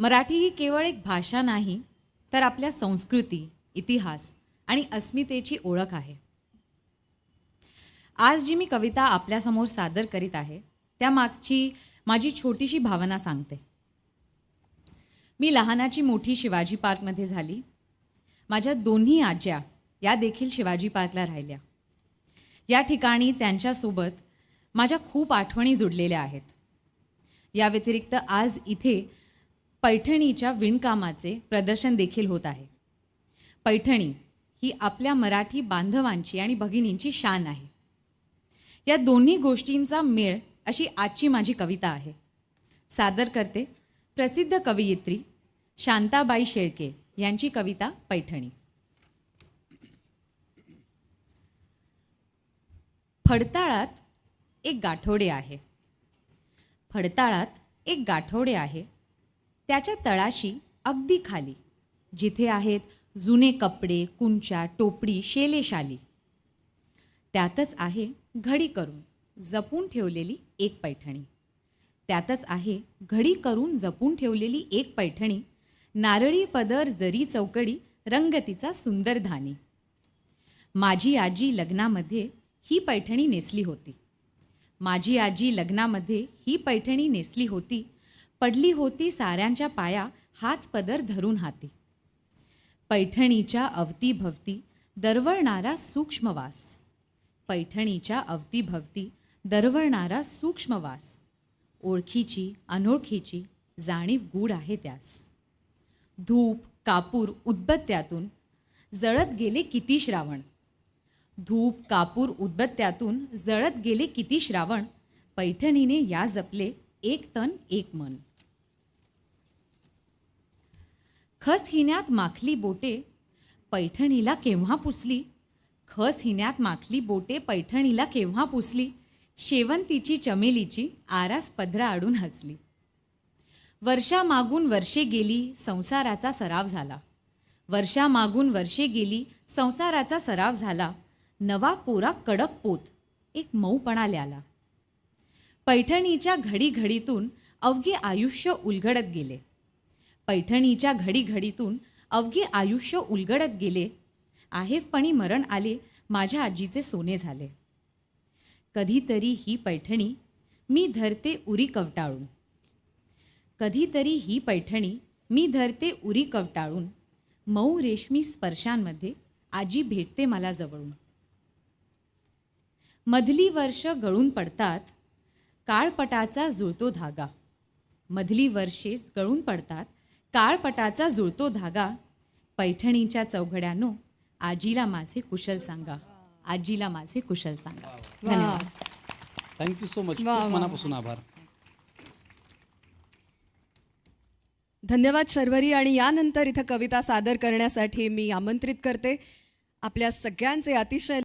मराठी ही केवळ एक भाषा नाही तर आपल्या संस्कृती इतिहास आणि अस्मितेची ओळख आहे. आज जी मी कविता आपल्यासमोर सादर करीत आहे त्यामागची माझी छोटीशी भावना सांगते. मी लहानाची मोठी शिवाजी पार्कमध्ये झाली. माझ्या दोन्ही आज्या या देखील शिवाजी पार्कला राहिल्या. या ठिकाणी त्यांच्यासोबत माझ्या खूप आठवणी जुडलेल्या आहेत. या व्यतिरिक्त आज इथे पैठणीच्या विणकामाचे प्रदर्शन देखील होत आहे. पैठणी ही आपल्या मराठी बांधवांची आणि भगिनींची शान आहे. या दोन्ही गोष्टींचा मेळ अशी आजची माझी कविता आहे. सादर करते प्रसिद्ध कवयित्री शांताबाई शेळके यांची कविता पैठणी. फडताळात एक गाठोडे आहे. फडताळात एक गाठोडे आहे. त्याच्या तळाशी अगदी खाली जिथे आहेत जुने कपडे कुंच्या टोपडी शेलेशाली. त्यातच आहे घडी करून जपून ठेवलेली एक पैठणी. त्यातच आहे घडी करून जपून ठेवलेली एक पैठणी नारळी पदर जरी चौकडी रंगतीचा सुंदर धानी. माझी आजी लग्नामध्ये ही पैठणी नेसली होती. माझी आजी लग्नामध्ये ही पैठणी नेसली होती पडली होती साऱ्यांच्या पाया हाच पदर धरून हाती. पैठणीच्या अवतीभवती दरवळणारा सूक्ष्मवास. पैठणीच्या अवतीभवती दरवळणारा सूक्ष्मवास. ओळखीची अनोळखीची जाणीव गूढ आहे त्यास. धूप कापूर उद्बत्त्यातून जळत गेले किती श्रावण? धूप कापूर उद्बत्त्यातून जळत गेले किती श्रावण? पैठणीने या जपले एक तन एक मन. खस हिन्यात माखली बोटे पैठणीला केव्हा पुसली? खस हिन्यात माखली बोटे पैठणीला केव्हा पुसली? शेवंतीची चमेलीची आरास पदरा आडून हसली. वर्षामागून वर्षे गेली संसाराचा सराव झाला. वर्षामागून वर्षे गेली संसाराचा सराव झाला. नवा कोरा कडक पोत एक मऊपणा ल्याला. पैठणीच्या घडीघडीतून अवघे आयुष्य उलगडत गेले. पैठणीच्या घडीघडीतून अवघे आयुष्य उलगडत गेले. आहेफपणी मरण आले माझ्या आजीचे सोने झाले. कधीतरी ही पैठणी मी धरते उरी कवटाळून. कधीतरी ही पैठणी मी धरते उरी कवटाळून. मऊ रेशमी स्पर्शांमध्ये आजी भेटते मला जवळून. मधली वर्ष गळून पडतात काळपटाचा जुळतो धागा. मधली वर्षे गळून पडतात काळपटाचा जुळतो धागा. पैठणीच्या चौघड्यानो आजीला माझे कुशल सांगा. आजीला माझे कुशल सांगा. धन्यवाद. थँक्यू सो मच मनापासून आभार. धन्यवाद शर्वरी आणि यानंतर इथं कविता सादर करण्यासाठी मी आमंत्रित करते. आपल्या सगळ्यांचे अतिशय